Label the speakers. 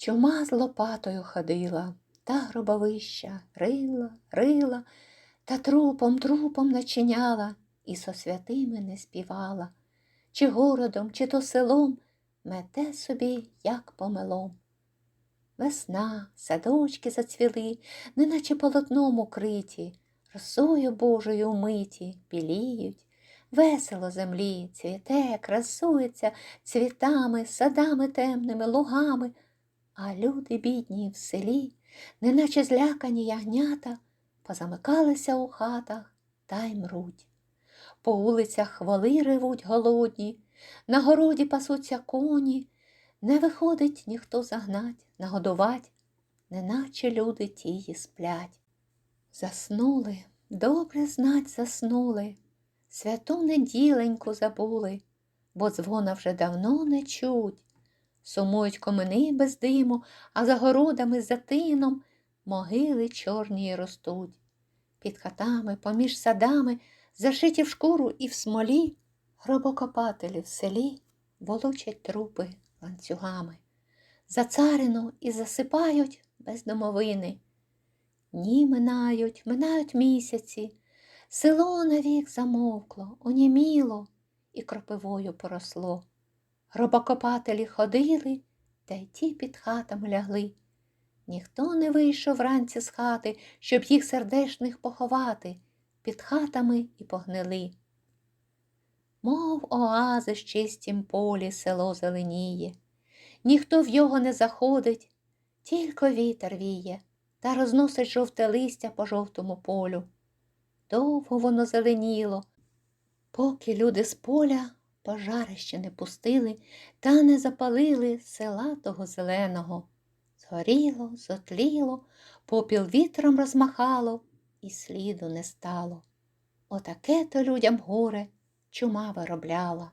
Speaker 1: Чума з лопатою ходила, та гробовища рила, рила, та трупом, трупом начиняла і со святими не співала, чи городом, чи то селом мете собі, як помелом. Весна, садочки зацвіли, неначе полотном укриті, росою Божою умиті, біліють, весело землі, цвіте, красується цвітами, садами темними, лугами, а люди бідні в селі, неначе злякані ягнята, позамикалися у хатах та й мруть. По вулицях воли ревуть голодні, на городі пасуться коні, не виходить ніхто загнать, нагодувать, неначе люди тії сплять. Заснули, добре знать заснули, святу неділеньку забули, бо дзвона вже давно не чуть. Сумують комини без диму, а за городами за тином могили чорні ростуть. Під хатами, поміж садами, зашиті в шкуру і в смолі, гробокопателі в селі волочать трупи ланцюгами. За царину і засипають без домовини. Дні минають, минають місяці, село навік замовкло, оніміло і кропивою поросло. Гробокопателі ходили, та й ті під хатами лягли. Ніхто не вийшов вранці з хати, щоб їх сердешних поховати, під хатами і погнили. Мов оази в чистім полі село зеленіє, ніхто в його не заходить, тільки вітер віє та розносить жовте листя по жовтому полю. Довго воно зеленіло, поки люди з поля пожарище не пустили та не запалили села того зеленого. Згоріло, зотліло, попіл вітром розмахало, і сліду не стало. Отаке то людям горе чума виробляла.